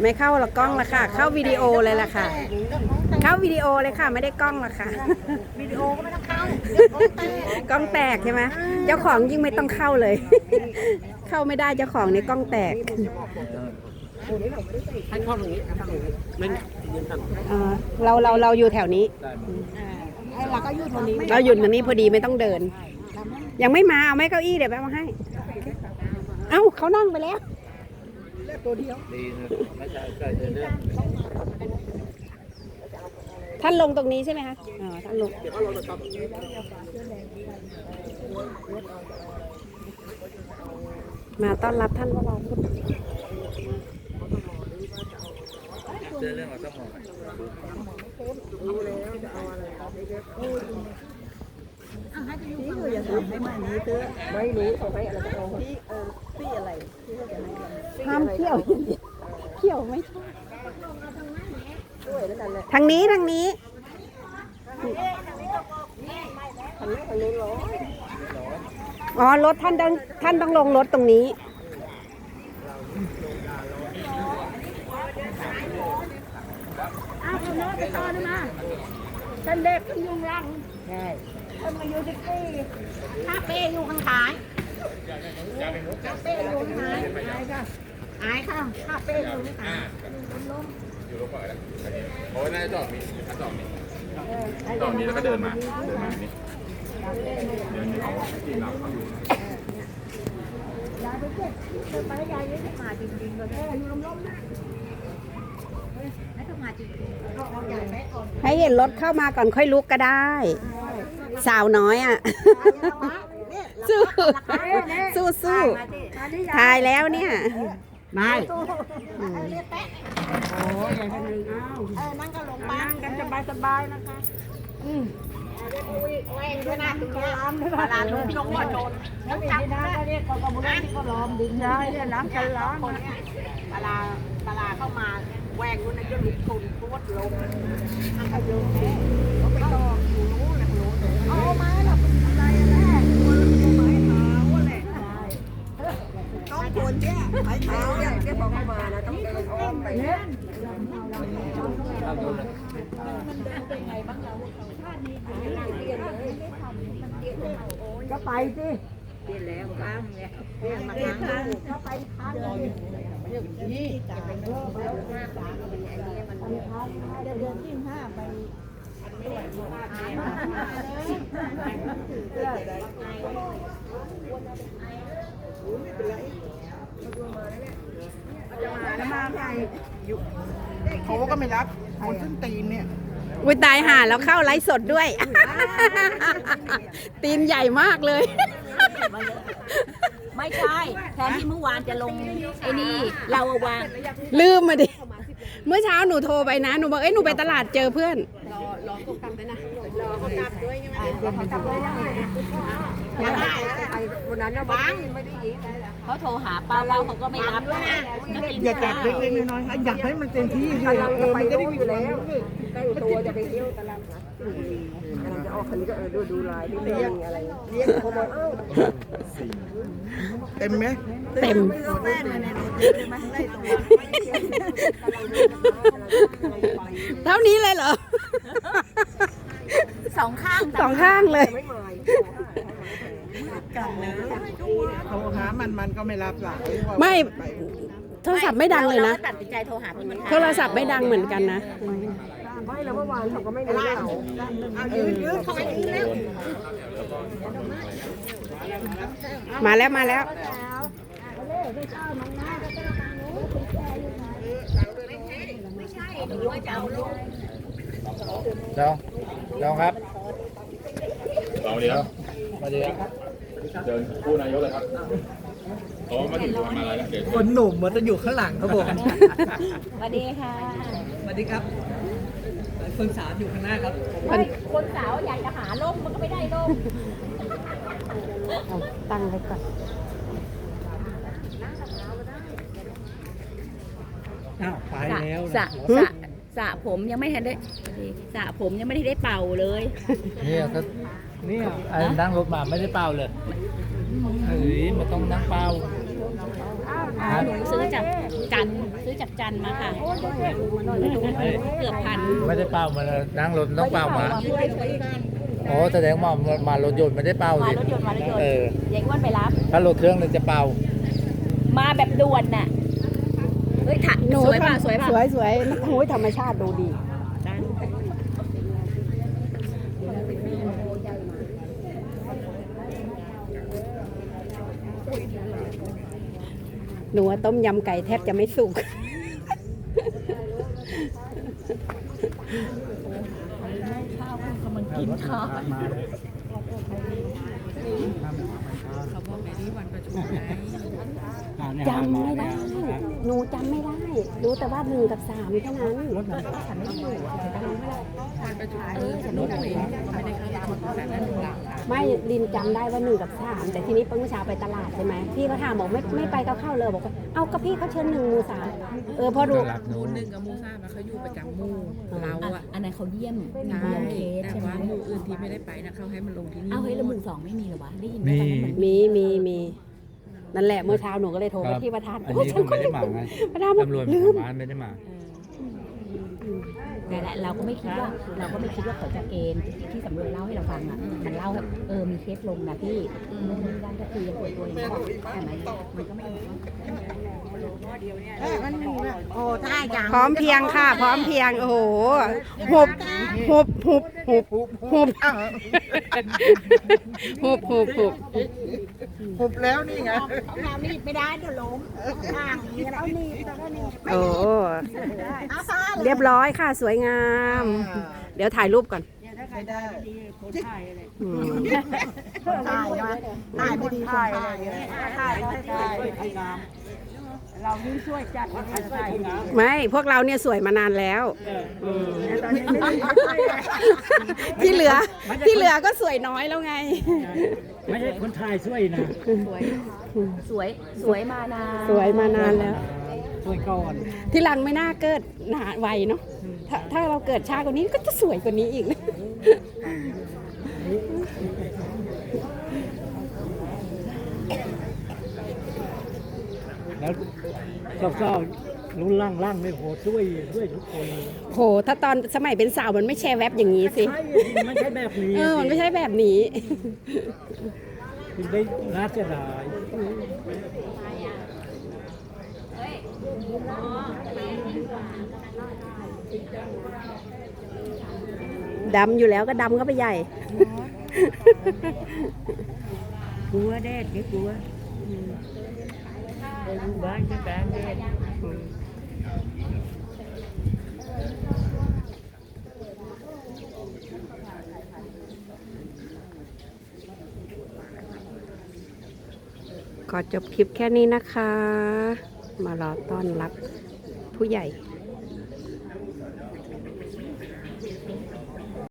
ไม่เข้าหรอกกล้องละค่ะ เข้าวิดีโอเลยละค่ะ เข้าวิดีโอเลยค่ะ ไม่ได้กล้องละค่ะ วิดีโอก็ไม่ต้องเข้าเดี๋ยวของแตกกล้องแตกใช่ไหมเจ้าของยิ่งไม่ต้องเข้าเลย เข้าไม่ได้เจ้าของเนี่ยกล้องแตกให้เข้าตรงนี้เข้าตรงนี้ไม่ยืนทำเอ่อเราเราเราอยู่แถวนี้ไอ้เราก็ยืดตรงนี้เราหยุดตรงนี้พอดีไม่ต้องเดิน ยังไม่มาเอาไม้เก้าอี้เดี๋ยวแป๊บมาให้ เอ้าเขานั่งไปแล้ว ดีนะไม่ใช่ใช่เดินเรื่องท่านลงตรงนี้ใช่ไหมคะอ๋อท่านลงเดี๋ยวเขาลงนะครับมาต้อนรับท่านว่าเราเดินเรื่องเราต้องมองนี่คืออย่าทำให้มันนี้เถอะไม่รู้เขาให้อะไรก็เอาพี่เออพี่อะไรพี่เขาจะให้กัน ห้ามเที่ยวเที่ยวไม่ชอบด้วยแล้วกันแหละทางนี้ทางนี้ทำให้คนรู้ร้อยอ๋อรถท่านต้องท่านต้องลงรถตรงนี้ อ้าวคุณน้อยไปต่อนะมาฉันเด็กฉันยุงรังใช่ฉันมาอยู่ที่ปีข้าเป้อยู่ข้างขายข้าเป้อยู่ข้างขาย อายค่ะอายค่ะข้าเป้อยู่ข้างขายโอ้ยน่าจะจอดมีถ้าจอดมีจอดมีแล้วก็เดินมา เดินมานี่เดินเอาที่เราเขาอยู่ยายไปเจ็บเดินไปยายไม่มาจริงๆเลยแค่อยู่ล้มๆนะไม่ต้องมาจริงๆก็เอาใหญ่แม่ก่อนให้เห็นรถเข้ามาก่อนค่อยลุกก็ได้ สาวน้อยอะ สู้สู้สู้ถ่ายแล้วเนี่ย นายโอ้ยใหญ่คนหนึ่งอ้าวเออนั่งก็ลงบ้านกันสบายสบายๆนะคะ อืมแหวงด้วยนะถึงล้อมด้วยนะล้อมด้วยน้องว่าโดนแล้วจับนะเรียกเขาก็บอกว่าที่เขาล้อมดินได้เนี่ยล้อมกันล้อมคนเนี่ยปลาปลาเข้ามาแหวงด้วยนะจะลุกคนพวดลงมันก็โยนแไปสิเรียนแล้วครั้งเนี่ยเรียนมาครั้งก็ไปครั้งนี่จ่ายเพิ่มแล้วห้าบาทเป็นไงเนี่ยมันเดือนเดือนที่ห้าไปจะมาไงเขาก็ไม่รับคนขึ้นตีนเนี่ย อุ้ยตายห่าแล้วเข้าไลฟ์สดด้วย ตีนใหญ่มากเลย ไม่ใช่ แทนที่เมื่อวานจะลงไอ้นี่เราอะวางลืมมาดิ เมื่อเช้าหนูโทรไปนะ หนูบอกเอ้ยหนูไปตลาดเจอเพื่อนวันนั้นนะบ้างไม่ได้ยินเขาโทรหาป้าเราเขาก็ไม่รับก็กินอย่าจับข้าวเล็กๆน้อยๆอยากให้มันเต็มที่กำลังจะไปโน่นอ ยู่แล้ตัวจะไปเที่ยวตลาดนัดกำลังจะออกคันนี้ก็เออดูดูลายที่มีอะไรเรียกเขาบอกเอ้าเต็มไหมเต็มแม่มาในรถใช่ไหมได้ตัวเท่านี้เลยเหรอสองข้างสองข้างเลยกันนะโทรหามันมันก็ไม่รับหลักไม่โทรศัพท์ไม่ดังเลยนะตัดสินใจโทรหาพี่มันโทรศัพท์ไม่ดังเหมือนกันนะ ไม่แล้วเมื่อวานเขาก็ไม่รู้เราเอายืดยืดเขาไปยืดแล้วมาแล้วมาแล้วเจ้าเจ้าครับเราเดี๋ยวมาดีครับเดินคู่นายกเลยครับเขามาถึงประมาณอะไรแล้วเดี๋ยวคนหนุ่มมันจะอยู่ข้างหลังครับผมสวัสดีค่ะสวัสดีครับ คนสาวอยู่ข้างหน้าครับไม่คนสาวอยากจะหาล่มมันก็ไม่ได้ล่มเอาตั้งไว้ก่อนอ้าวไปแล้วสระสระสระผมยังไม่ทันได้สระผมยังไม่ได้ได้เป่าเลย เนี่ยก็เนี่ยไอ้นั่งรถมาไม่ได้เป่าเลยเฮ้ยมันต้องนั่งเป่าหนูซื้อจาก จันทร์ซื้อจากจันทร์มาค่ะ เกือบพันไม่ได้เป่ามันนั่งรถต้องเป่ามาโอ้แสดงว่ามารถยนต์ไม่ได้เป่ามารถยนต์มารถยนต์เออเด็กอ้วนไปรับ ถ้ารถเครื่องเลยจะเป่ามาแบบด่วนน่ะ เฮ้ยถ่ายหนูสวยป่ะสวยป่ะสวยสวยโอ้ยธรรมชาติดูดี หนูว่าต้มยำไก่แทบจะไม่สุก มันกินข้าวจำไม่ได้ หนูจำไม่ได้ รู้แต่ว่าหนึ่งกับสามเท่านั้นฉันไม่อยู่อะฉันรู้ไม่ได้เออฉันรู้เองไม่ได้เข้าชนแต่นั้นหลังไม่ลินจำได้ว่าหนึ่งกับสามแต่ทีนี้เมื่อเช้าไปตลาดใช่ไหมพี่เขาถามบอกไม่ไม่ไปก็เข้าเลยบอกว่าเอาก็พี่เขาเชิญหนึ่งหมูสามเออพอรู้รักหนูหนึ่งกับหมูซ่ามาเขาอยู่ประจำหมู่เราอะอันนั้นเขาเยี่ยมใช่เยี่ยมเคสแต่ใช่ไหมว่าหมู่อื่นที่ไม่ได้ไปนะเขาให้มันลงที่นี่เอาเฮ้ยแล้วหมู่สองไม่มีเหรอวะได้ยินไหมมีตอนนั้นเหมือนมีมีมี นั่นแหละเมื่อเช้าหนูก็เลยโทรคไปรับที่ประธานอันโอ้นี้ฉัก็นก็ไม่ได้มาไงประธานบอกตำรวจลืม บ้านไม่ได้มา แต่แหละเราก็ไม่คิดว่าเราก็ไม่คิดว่าเขาจะเกณฑ์ที่สำรวจเล่าให้เราฟังอะมันเล่าแบบเออมีเคสลงนะพี่มันไม่ได้ก็คือยังป่วยตัวอยู่แต่มันมันก็ไม่ได้บอกว่ามันมีแบบโอ้ท่าอย่างพร้อมเพรียงค่ะ พร้อมเพรียง โอ้โหหุบหุบหุบหุบหุบหุบหุบหุบหุบ แล้วนี่ไงเอาหนีบไม่ได้เดี๋ยวล้มข้างนี้เอาหนีบแล้วก็หนีบโอ้เอาซ่าเลยเรียบร้อยค่ะสวยงาม เดี๋ยวถ่ายรูปก่อนไม่ได้อืมถ่ายมาถ่ายไม่ดีถ่ายถ่ายถ่ายถ่าย เรานี่ช่วยจัดให้ใส่ไม่ พวกเราเนี่ยสวยมานานแล้วมที่เหลือที่เหลือก็สวยน้อยแล้วไง ไม่ใช่คนไทยช่วยนะสวย สวย สวยมานานสวยมานานแล้ว ช่วยก่อนที่หลังไม่น่าเกิดหนาไวเนาะถ้าถ้าเราเกิดช้ากว่านี้ก็จะสวยกว่านี้อีก แล้วสาวๆรุ่นล่างๆไม่โหช่วยด้วยทุกคนโห ถ้าตอนสมัยเป็นสาวมันไม่แชร์แวบอย่างนี้สิ ใช่ไม่ใช่แบบนี้เออ มันไม่ใช่แบบนี้ถึงได้น่าเสียดายดำอยู่แล้วก็ดำเข้าไปใหญ่ กลัวแดดกลัว บ้านก็แดงเด็ดก็จบคลิปแค่นี้นะคะ มารอต้อนรับผู้ใหญ่